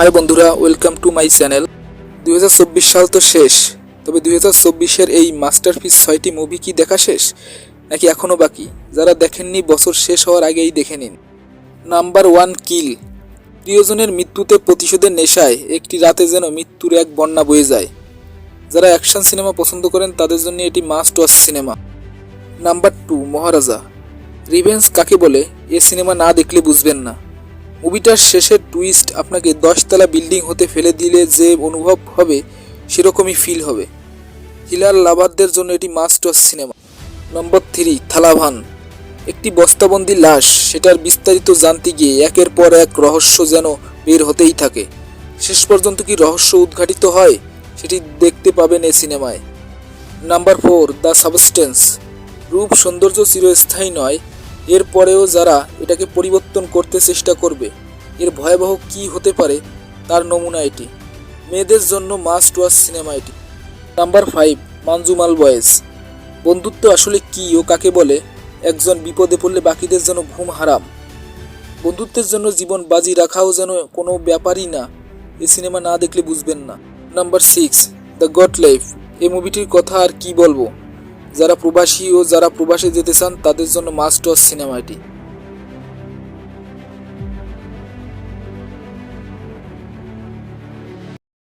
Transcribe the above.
High বন্ধুরা welcome to my channel দু হাজার চব্বিশ সাল তো শেষ, তবে দুই হাজার এই মাস্টারপিস ছয়টি মুভি কি দেখা শেষ, নাকি এখনও বাকি? যারা দেখেননি, বছর শেষ হওয়ার আগেই দেখে নিন। নাম্বার ওয়ান কিল প্রিয়জনের মৃত্যুতে প্রতিশোধের নেশায় একটি রাতে যেন মৃত্যুর এক বন্যা বয়ে যায়। যারা অ্যাকশন সিনেমা পছন্দ করেন, তাদের জন্য এটি must watch cinema number two Maharaja. Revenge কাকে বলে? এ সিনেমা না দেখলে বুঝবেন না। মুভিটার শেষের টুইস্ট আপনাকে দশতলা বিল্ডিং হতে ফেলে দিলে যে অনুভব হবে, সেরকমই ফিল হবে। হিলার লাভারদের জন্য এটি must watch cinema number three Thalavan. একটি বস্তাবন্দি লাশ, সেটার বিস্তারিত জানতে গিয়ে একের পর এক রহস্য যেন বের হতেই থাকে। শেষ পর্যন্ত কি রহস্য উদ্ঘাটিত হয়, সেটি দেখতে পাবেন এই সিনেমায় নাম্বার ফোর দ্য সাবস্টেন্স রূপ সৌন্দর্য চিরস্থায়ী নয় এরপরেও যারা এটাকে পরিবর্তন করতে চেষ্টা করবে, এর ভয়াবহ কী হতে পারে তার নমুনা এটি। মেয়েদের জন্য মাস্ট ওয়াচ সিনেমা এটি। Number five Manjummel boys. বন্ধুত্ব আসলে কী ও কাকে বলে? একজন বিপদে পড়লে বাকিদের জন্য ঘুম হারাম। বন্ধুত্বের জন্য জীবন বাজি রাখাও যেন কোনো ব্যাপারই না, এ সিনেমা না দেখলে বুঝবেন না। Number six the goat life এই মুভিটির কথা আর কি বলব? যারা প্রবাসী ও যারা প্রবাসে যেতে চান তাদের জন্য মাস্ট ওয়াচ সিনেমা এটি।